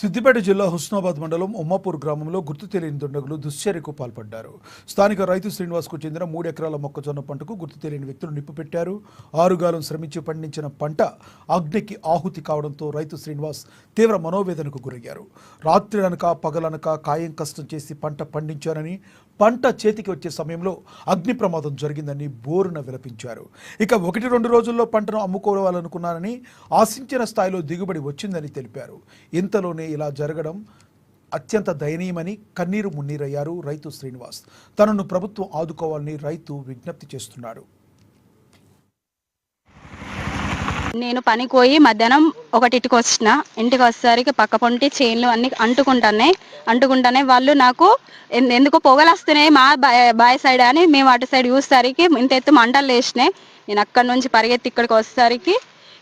సిద్దిపేట జిల్లా హుస్నాబాద్ మండలం ఉమ్మాపూర్ గ్రామంలో గుర్తు తెలియని దుండగులు దుశ్చర్యకు పాల్పడ్డారు. స్థానిక రైతు శ్రీనివాస్కు చెందిన మూడు ఎకరాల మొక్కజొన్న పంటకు గుర్తు తెలియని వ్యక్తులు నిప్పు పెట్టారు. ఆరుగాలం శ్రమించి పండించిన పంట అగ్నికి ఆహుతి కావడంతో రైతు శ్రీనివాస్ తీవ్ర మనోవేదనకు గురయ్యారు. రాత్రి అనక పగలనక కాయం కష్టం చేసి పంట పండించారని పంట చేతికి వచ్చే సమయంలో అగ్ని ప్రమాదం జరిగిందని బోరున విలపించారు. ఇక ఒకటి రెండు రోజుల్లో పంటను అమ్ముకోవాలనుకున్నానని ఆశించిన స్థాయిలో దిగుబడి వచ్చిందని తెలిపారు. ఇంతలోనే ఇలా జరగడం అత్యంత దయనీయమని కన్నీరు మున్నీరయ్యారు రైతు శ్రీనివాస్. తనను ప్రభుత్వం ఆదుకోవాలని రైతు విజ్ఞప్తి చేస్తున్నాడు. నేను పనికి పోయి మధ్యాహ్నం ఒకటికి వచ్చిన ఇంటికి వచ్చేసరికి పక్క పొంటి చైన్లు అన్ని అంటుకుంటున్నాయి అంటుకుంటానే వాళ్ళు నాకు ఎందుకు ఎందుకో పొగలు వస్తున్నాయి మా బాయ్ సైడ్ అని మేము అటు సైడ్ చూసేసరికి ఇంత ఎత్తు మంటలు వేసినాయి నేను అక్కడి నుంచి పరిగెత్తి ఇక్కడికి వచ్చేసరికి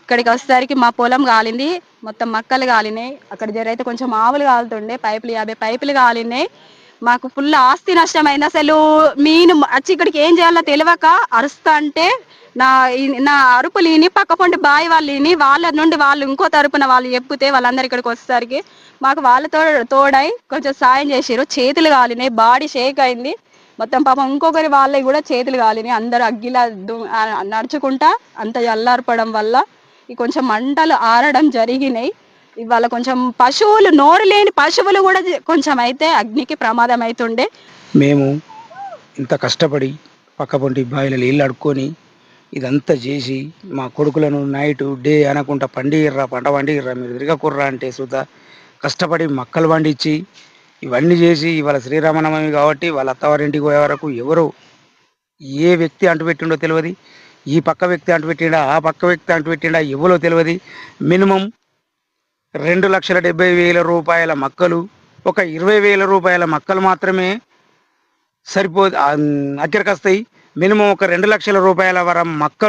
ఇక్కడికి వచ్చేసరికి మా పొలం కాలింది. మొత్తం మక్కలు కాలినాయి. అక్కడ జరైతే కొంచెం ఆవులు కాలుతుండే. పైపులు యాభై పైపులు కాలినాయి. మాకు ఫుల్ ఆస్తి నష్టం అయింది అసలు. మీను వచ్చి ఇక్కడికి ఏం చేయాలో తెలియక అరుస్తా అంటే నా నా అరుపులు విని పక్క పొంటి బావి వాళ్ళు విని వాళ్ళ నుండి వాళ్ళు ఇంకో తరపున వాళ్ళు చెప్తే వాళ్ళందరూ ఇక్కడికి వచ్చేసరికి మాకు వాళ్ళతో తోడై కొంచెం సాయం చేసారు చేతులు కాలినాయి. బాడీ షేక్ అయింది. మొత్తం పాపం ఇంకొకరి వాళ్ళకి కూడా చేతులు కాలినాయి. అందరు అగ్గిలా దు- నడుచుకుంటా అంత అల్లార్పడం వల్ల కొంచెం మంటలు ఆరడం జరిగినాయి. ఇవాళ కొంచెం పశువులు నోరు లేని పశువులు కూడా కొంచెం అయితే అగ్నికి ప్రమాదం అవుతుండే మేము ఇంత కష్టపడి పక్కపొంటి బావిలో నీళ్ళు అడుక్కొని ఇదంతా చేసి మా కొడుకులను నైట్ డే అనకుండా పండిర్రా పంట పండిర్రా మీరు తిరగకుర్రా అంటే సుధా కష్టపడి మక్కలు పండించి ఇవన్నీ చేసి ఇవాళ శ్రీరామనవమి కాబట్టి వాళ్ళ అత్తవారింటికి పోయే వరకు ఎవరు ఏ వ్యక్తి అంటుపెట్టిండో తెలియదు. ఈ పక్క వ్యక్తి అంటు పెట్టిండా ఆ పక్క వ్యక్తి అంటు పెట్టిండా ఎవరో తెలియదు. మినిమం రెండు లక్షల డెబ్బై వేల రూపాయల మక్కలు ఒక ఇరవై వేల రూపాయల మక్కలు మాత్రమే సరిపో అక్కడికి వస్తాయి. మినిమం ఒక రెండు లక్షల రూపాయల వరం మక్కలు